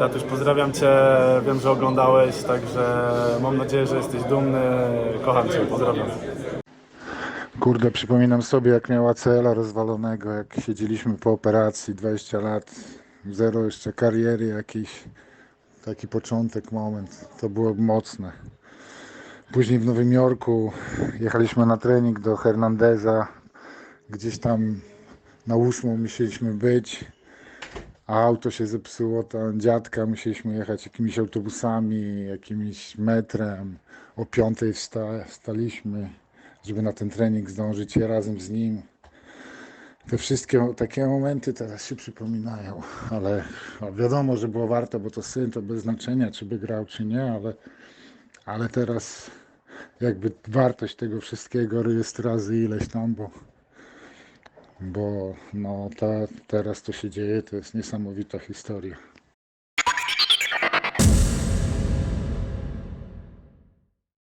Ratusz, pozdrawiam Cię, wiem, że oglądałeś, także mam nadzieję, że jesteś dumny. Kocham Cię, pozdrawiam. Kurde, przypominam sobie, jak miał ACL-a rozwalonego, jak siedzieliśmy po operacji, 20 lat, zero jeszcze kariery jakiejś, taki początek, moment, to było mocne. Później w Nowym Jorku jechaliśmy na trening do Hernandeza, gdzieś tam na ósmą musieliśmy być, auto się zepsuło, tam dziadka, musieliśmy jechać jakimiś autobusami, jakimś metrem, o piątej wsta- wstaliśmy, żeby na ten trening zdążyć razem z nim. Te wszystkie takie momenty teraz się przypominają, ale wiadomo, że było warto, bo to syn, to bez znaczenia, czy by grał, czy nie, ale, ale teraz jakby wartość tego wszystkiego jest razy ileś tam, bo, bo no ta, teraz to się dzieje, to jest niesamowita historia.